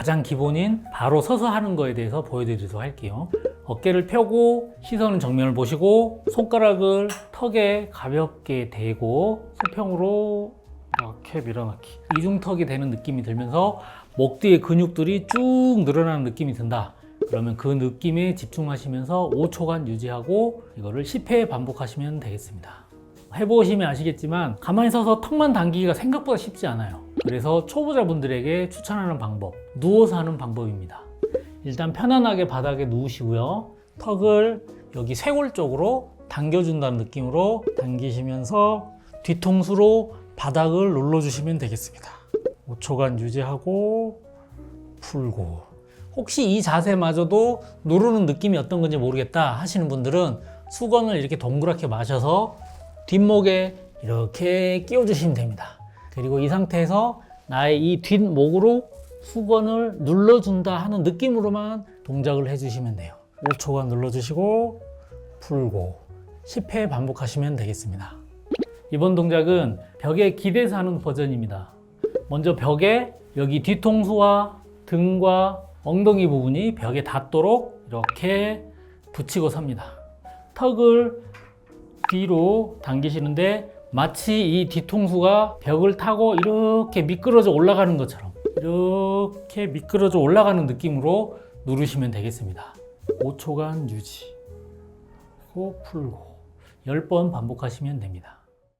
가장 기본인 바로 서서 하는 거에 대해서 보여드리도록 할게요. 어깨를 펴고 시선은 정면을 보시고 손가락을 턱에 가볍게 대고 수평으로 이렇게 밀어넣기. 이중턱이 되는 느낌이 들면서 목 뒤에 근육들이 쭉 늘어나는 느낌이 든다. 그러면 그 느낌에 집중하시면서 5초간 유지하고 이거를 10회 반복하시면 되겠습니다. 해보시면 아시겠지만 가만히 서서 턱만 당기기가 생각보다 쉽지 않아요. 그래서 초보자분들에게 추천하는 방법, 누워서 하는 방법입니다. 일단 편안하게 바닥에 누우시고요. 턱을 여기 쇄골 쪽으로 당겨준다는 느낌으로 당기시면서 뒤통수로 바닥을 눌러주시면 되겠습니다. 5초간 유지하고 풀고 혹시 이 자세마저도 누르는 느낌이 어떤 건지 모르겠다 하시는 분들은 수건을 이렇게 동그랗게 마셔서 뒷목에 이렇게 끼워주시면 됩니다. 그리고 이 상태에서 나의 이 뒷목으로 수건을 눌러준다 하는 느낌으로만 동작을 해주시면 돼요. 5초간 눌러주시고 풀고 10회 반복하시면 되겠습니다. 이번 동작은 벽에 기대서 하는 버전입니다. 먼저 벽에 여기 뒤통수와 등과 엉덩이 부분이 벽에 닿도록 이렇게 붙이고 삽니다. 턱을 뒤로 당기시는데 마치 이 뒤통수가 벽을 타고 이렇게 미끄러져 올라가는 것처럼 이렇게 미끄러져 올라가는 느낌으로 누르시면 되겠습니다. 5초간 유지. 그리고 풀고 10번 반복하시면 됩니다.